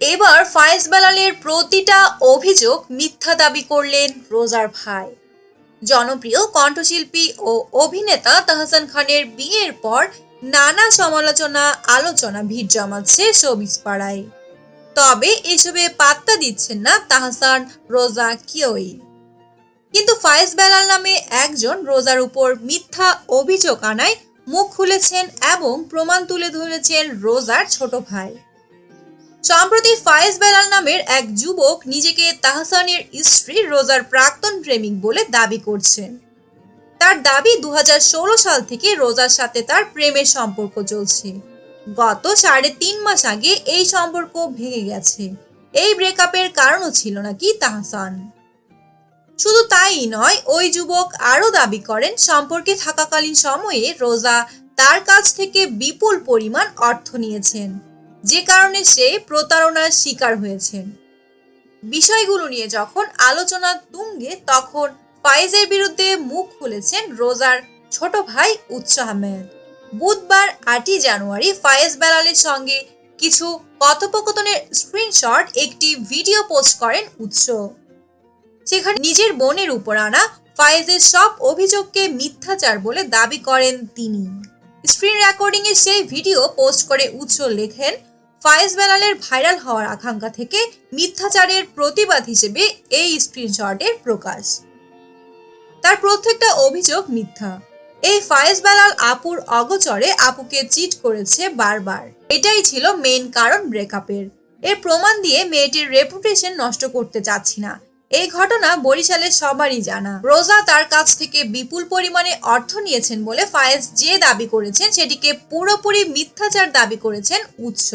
এবার ফায়েজ বেলালের প্রতিটা অভিযোগ মিথ্যা দাবি করলেন রোজার ভাই। জনপ্রিয় কণ্ঠশিল্পী ও অভিনেতা তাহসান খানের বিয়ের পর নানা সমালোচনা, আলোচনা, ভিড় জমাচ্ছে শোবিজ পাড়ায় তবে এসবে পাত্তা দিচ্ছেন না তাহসান, রোজা কেউই। কিন্তু ফায়েজ বেলাল নামে একজন রোজার উপর মিথ্যা অভিযোগ আনায় মুখ খুলেছেন এবং প্রমাণ তুলে ধরেছেন রোজার ছোট ভাই। সম্প্রতি ফায়েজ বেলাল নামের এক যুবক নিজেকে তাহসানের স্ত্রী রোজার প্রাক্তন প্রেমিক বলে দাবি করছেন। তার দাবি দু হাজার ষোলো সাল থেকে রোজার সাথে তার প্রেমের সম্পর্ক চলছে। গত সাড়ে তিন মাস আগে এই সম্পর্ক ভেঙে গেছে। এই ব্রেকআপের কারণও ছিল নাকি তাহসান? শুধু তাই নয়, ওই যুবক আরও দাবি করেন, সম্পর্কে থাকাকালীন সময়ে রোজা তার কাছ থেকে বিপুল পরিমাণ অর্থ নিয়েছেন। যে কারণে সে প্রতারণার শিকার হয়েছেন। বিষয়গুলো নিয়ে যখন আলোচনা তুঙ্গে, তখন ফাইজের বিরুদ্ধে মুখ খুলেছেন রোজার ছোট ভাই উৎস আহমেদ। বুধবার আটই জানুয়ারি ফায়েজ বেলালের সঙ্গে কিছু কথোপকথনের স্ক্রিনশট, একটি ভিডিও পোস্ট করেন উৎস। সেখানে নিজের বোনের উপর আনা ফায়েজের সব অভিযোগকে মিথ্যাচার বলে দাবি করেন তিনি। স্ক্রিন রেকর্ডিং এর সেই ভিডিও পোস্ট করে উৎস লেখেন ফায়েজ বেলালের ভাইরাল হওয়ার আকাঙ্ক্ষা থেকে মিথ্যাচারের প্রতিবাদ হিসেবে এই স্ক্রিনশটের প্রকাশ। তার প্রত্যেকটা অভিযোগ মিথ্যা। এই ফায়েজ বেলাল আপুর অগচরে আপুকে চিট করেছে বারবার। এটাই ছিল মেইন কারণ ব্রেকআপের এর প্রমাণ দিয়ে মেয়েটির রেপুটেশন নষ্ট করতে চাচ্ছি না। এই ঘটনা বরিশালের সবারই জানা। রোজা তার কাছ থেকে বিপুল পরিমাণে অর্থ নিয়েছেন বলে ফায়েজ যে দাবি করেছেন, সেটিকে পুরোপুরি মিথ্যাচার দাবি করেছেন উৎস।